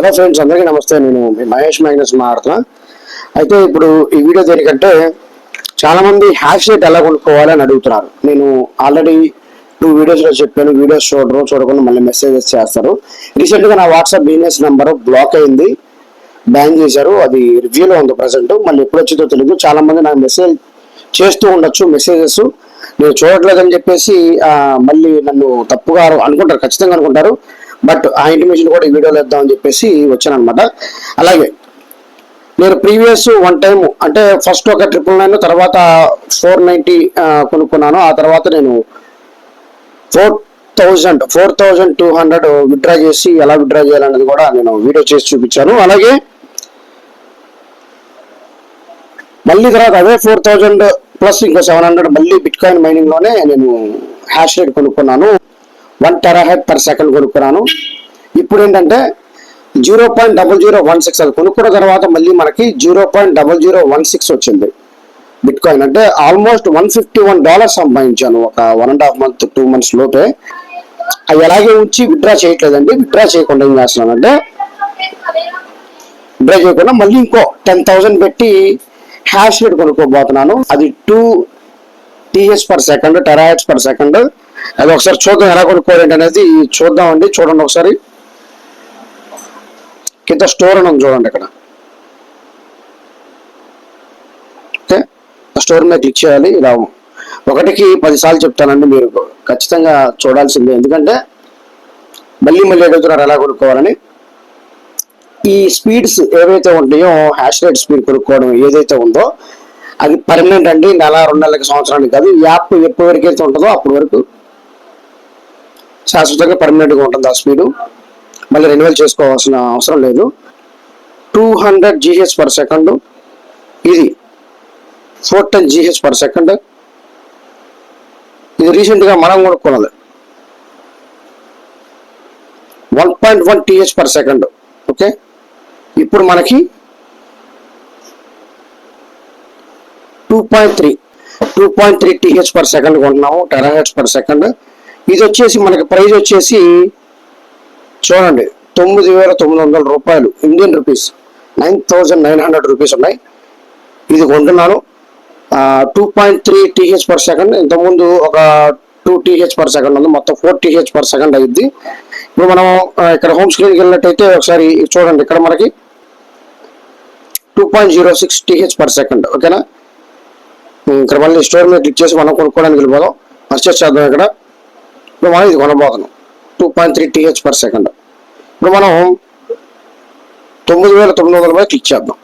Hello friends అందరికీ నమస్తే. నేను మీ మహేష్ మ్యాగ్నస్ మాట్లాడుతున్నా అయితే ఇప్పుడు ఈ వీడియో దేనికంటే చాలామంది హ్యాష్ రేట్ ఎలా కొనుక్కోవాలి అడుగుతున్నారు. నేను ఆల్రెడీ టూ వీడియోస్లో చెప్పాను. వీడియోస్ చూడరు చూడకుండా మళ్ళీ మెసేజెస్ చేస్తారు. రీసెంట్గా నా వాట్సాప్ బిజినెస్ నెంబర్ బ్లాక్ అయింది. బ్యాన్ చేశారు. అది రివ్యూలో ఉంది ప్రజెంట్ మళ్ళీ ఎప్పుడు వచ్చిందో తెలియదు చాలామంది నాకు మెసేజ్ చేస్తూ ఉండొచ్చు మెసేజెస్ నేను చూడట్లేదని చెప్పేసి మళ్ళీ నన్ను తప్పుగా అనుకుంటారు. ఖచ్చితంగా అనుకుంటారు. బట్ ఆ ఇన్ఫర్మేషన్ కూడా ఈ వీడియోలో ఇద్దామని చెప్పేసి వచ్చాను అనమాట అలాగే నేను ప్రీవియస్ వన్ టైం అంటే ఫస్ట్ ఒక ట్రిపుల్ నైన్ తర్వాత ఫోర్ నైంటీ కొనుక్కున్నాను. ఆ తర్వాత నేను four thousand four thousand two hundred withdraw చేసి ఎలా విత్డ్రా చేయాలనేది కూడా నేను వీడియో చేసి చూపించాను. అలాగే మళ్ళీ తర్వాత అదే ఫోర్ థౌజండ్ ప్లస్ ఇంకో సెవెన్ హండ్రెడ్ మళ్ళీ బిట్ కాయిన్ నేను హ్యాష్ రేట్ కొనుక్కున్నాను. వన్ టెరాహెడ్ పర్ సెకండ్ కొనుక్కున్నాను. ఇప్పుడు ఏంటంటే zero point double zero one six అది కొనుక్కున్న తర్వాత మళ్ళీ మనకి zero point double zero one six వచ్చింది. బిట్ కాయిన్ అంటే almost one fifty one dollars సంపాదించాను ఒక one and half month two months లోపే. అవి అలాగే ఉంచి విత్డ్రా చేయట్లేదండి. విత్డ్రా చేయకుండా ఏం చేస్తున్నానంటే విత్డ్రా చేయకుండా మళ్ళీ ఇంకో టెన్ థౌసండ్ పెట్టి హ్యాష్ రేట్ కొనుక్కోబోతున్నాను. అది two TH per second terahash per second అది ఒకసారి చూద్దాం ఎలా కొనుక్కోవాలి అనేది చూద్దామండి. చూడండి ఒకసారి. కింద స్టోర్ అని ఉంది చూడండి ఇక్కడ. ఓకే. స్టోర్ మీద క్లిక్ చేయాలి. ఇలా ఒకటికి పదిసార్లు చెప్తానండి మీరు. ఖచ్చితంగా చూడాల్సిందే. ఎందుకంటే మళ్ళీ మళ్ళీ అడుగుతున్నారు ఎలా కొనుక్కోవాలని. ఈ స్పీడ్స్ ఏవైతే ఉంటాయో హ్యాష్ రేట్ స్పీడ్ కొనుక్కోవడం ఏదైతే ఉందో అది పర్మనెంట్ అండి. నెల రెండు నెలలకి సంవత్సరానికి కాదు. యాప్ ఎప్పటి వరకు అయితే ఉంటుందో అప్పటి వరకు శాశ్వతంగా పర్మనెంట్గా ఉంటుంది ఆ స్పీడు మళ్ళీ రెన్యువల్ చేసుకోవాల్సిన అవసరం లేదు. Two hundred GH per second ఇది four ten GH per second ఇది రీసెంట్గా మనం కొనుక్కున్నది. One point one TH per second okay? ఇప్పుడు మనకి two point three two point three TH per second కొంటున్నాము terahash per second ఇది వచ్చేసి మనకి ప్రైస్ వచ్చేసి చూడండి తొమ్మిది వేల తొమ్మిది వందల రూపాయలు Indian rupees. Nine thousand nine hundred rupees ఉన్నాయి. ఇది కొంటున్నాను. Two point three TH per second ఇంతకుముందు ఒక టూ టీహెచ్ పర్ సెకండ్ ఉంది. మొత్తం ఫోర్ టీహెచ్ పర్ సెకండ్ అయ్యింది ఇప్పుడు మనం ఇక్కడ హోమ్ స్క్రీన్కి వెళ్ళినట్టయితే ఒకసారి చూడండి ఇక్కడ మనకి two point zero six TH per second ఓకేనా? ఇక్కడ మళ్ళీ స్టోర్ మీద క్లిక్ చేసి మనం కొనుక్కోవడానికి వెళ్ళిపోదాం. ఫస్ట్ చేద్దాం ఇక్కడ. ఇప్పుడు మనం ఇది కొనబోతున్నాం two point three TH per second ఇప్పుడు మనం తొమ్మిది వేల తొమ్మిది వందల మీద క్లిక్ చేద్దాం.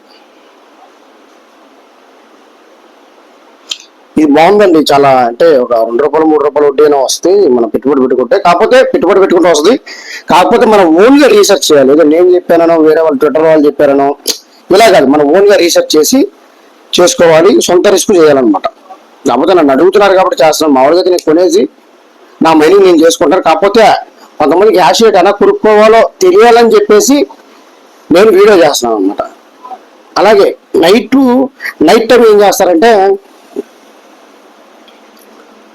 ఇది బాగుందండి చాలా అంటే ఒక రెండు రూపాయలు మూడు రూపాయలు వడ్డీ అయినా వస్తే మనం పెట్టుబడి పెట్టుకుంటే కాకపోతే పెట్టుబడి పెట్టుకుంటే వస్తుంది. కాకపోతే మనం ఓన్గా రీసెర్చ్ చేయాలి. ఏదో నేను చెప్పానో వేరే వాళ్ళు ట్విట్టర్ వాళ్ళు చెప్పారనో ఇలా కాదు. మనం ఓన్గా రీసెర్చ్ చేసి చేసుకోవాలి సొంత రిస్క్ చేయాలన్నమాట. కాకపోతే నన్ను అడుగుతున్నారు కాబట్టి చేస్తున్నాను. మామూలుగా నేను కొనేసి నా మైనింగ్ నేను చేసుకుంటాను. కాకపోతే కొంతమందికి క్యాష్ రేట్ ఎలా కొనుక్కోవాలో తెలియాలని చెప్పేసి నేను వీడియో చేస్తున్నాను అనమాట అలాగే నైట్ నైట్ టైం ఏం చేస్తారంటే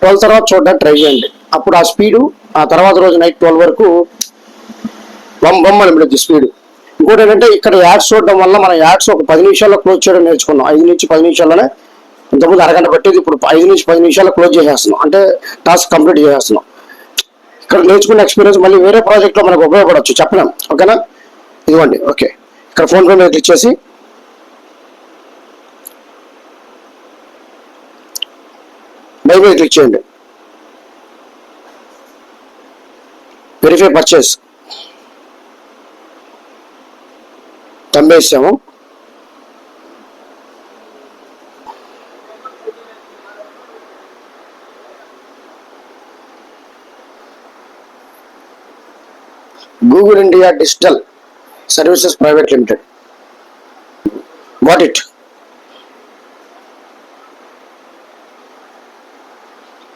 ట్వెల్వ్ తర్వాత చూడడానికి ట్రై చేయండి. అప్పుడు ఆ స్పీడు ఆ తర్వాత రోజు నైట్ ట్వెల్వ్ వరకు బొమ్మ బొమ్మని పిలుద్ది స్పీడ్ ఇంకోటి ఏంటంటే ఇక్కడ యాడ్స్ చూడడం వల్ల మన యాడ్స్ ఒక పది నిమిషాల్లో క్లోజ్ చేయడం నేర్చుకున్నాం. ఐదు నుంచి పది నిమిషాల్లోనే ఇంతకుముందు అరగంట పట్టేది ఇప్పుడు ఐదు నుంచి పది నిమిషాలు క్లోజ్ చేసేస్తున్నాం. అంటే టాస్క్ కంప్లీట్ చేసేస్తున్నాం. ఇక్కడ నేర్చుకున్న ఎక్స్పీరియన్స్ మళ్ళీ వేరే ప్రాజెక్ట్లో మనకు ఉపయోగపడవచ్చు. చెప్పలేం. ఓకేనా? ఇదిగోండి. ఓకే. ఇక్కడ ఫోన్ పే మీద క్లిక్ చేసి బై మీద క్లిక్ చేయండి. Verify purchase తమ్మేసాము. Google India digital services private limited what it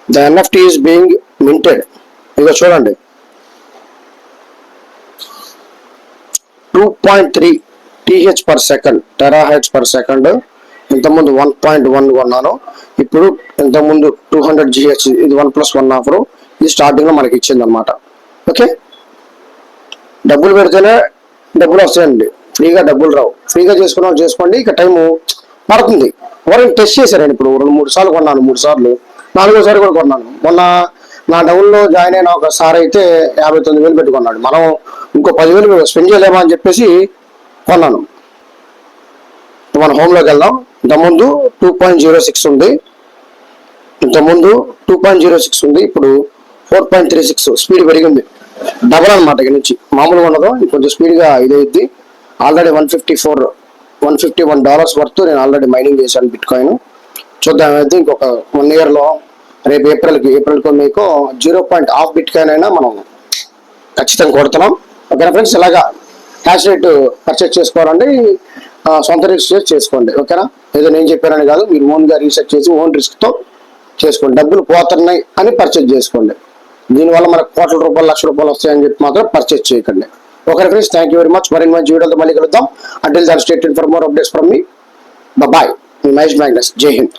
the NFT is being minted ఇక చూడండి. Two point three TH per second terahash per second ఇంతకుముందు వన్ పాయింట్ వన్ కొన్నాను. ఇప్పుడు ఇంతకుముందు టూ హండ్రెడ్ జిహెచ్ ఇది one plus one offer ఇది స్టార్టింగ్లో మనకి ఇచ్చింది అనమాట ఓకే డబ్బులు పెడితేనే డబ్బులు వస్తాయండి. ఫ్రీగా డబ్బులు రావు. ఫ్రీగా చేసుకున్నాం చేసుకోండి ఇక టైము పడుతుంది ఎవరైనా టెస్ట్ చేశారండి ఇప్పుడు? రెండు మూడు సార్లు కొన్నాను మూడు సార్లు. నాలుగోసారి కూడా కొన్నాను. మొన్న నా డౌన్లో జాయిన్ అయిన ఒక సార్ అయితే యాభై తొమ్మిది వేలు పెట్టుకున్నాడు మనం ఇంకో పదివేలు స్పెండ్ చేయలేమా అని చెప్పేసి కొన్నాను. మన హోమ్లోకి వెళ్దాం. ఇంతకుముందు టూ పాయింట్ జీరో సిక్స్ ఉంది. ఇంతకుముందు టూ పాయింట్ జీరో సిక్స్ ఉంది. ఇప్పుడు four point three six. Speed పెరిగింది. డబల్ అనమాట ఇక్కడ నుంచి. మామూలుగా ఉండదు. కొంచెం స్పీడ్గా ఇదైద్ది. Already one fifty four one fifty one dollars worth నేను ఆల్రెడీ మైనింగ్ చేశాను బిట్ కాయిన్ చూద్దాం అయితే ఇంకొక వన్ ఇయర్లో రేపు ఏప్రిల్కి ఏప్రిల్కి మీకు zero point half bitcoin అయినా మనం ఖచ్చితంగా కొడుతున్నాం. ఓకేనా ఫ్రెండ్స్? ఇలాగా హ్యాష్ రేట్ పర్చేస్ చేసుకోవాలంటే సొంత రీసెర్చ్ చేసుకోండి. ఓకేనా? ఏదో నేను చెప్పానని కాదు. మీరు ఓన్గా రీసెర్చ్ చేసి ఓన్ రిస్క్తో చేసుకోండి. డబ్బులు పోతున్నాయి అని పర్చేజ్ చేసుకోండి. దీనివల్ల మనకు కోట్ల రూపాయలు లక్ష రూపాయలు వస్తాయని చెప్పి మాత్రం పర్చేస్ చేయకండి. Okay friends thank you very much మరిన్ని మంచి వీడియోతో మళ్ళీ కలుద్దాం. అంటిల్ దాని stay for more updates from me bye మీ మహేష్ మ్యాగ్నస్ జై హింద్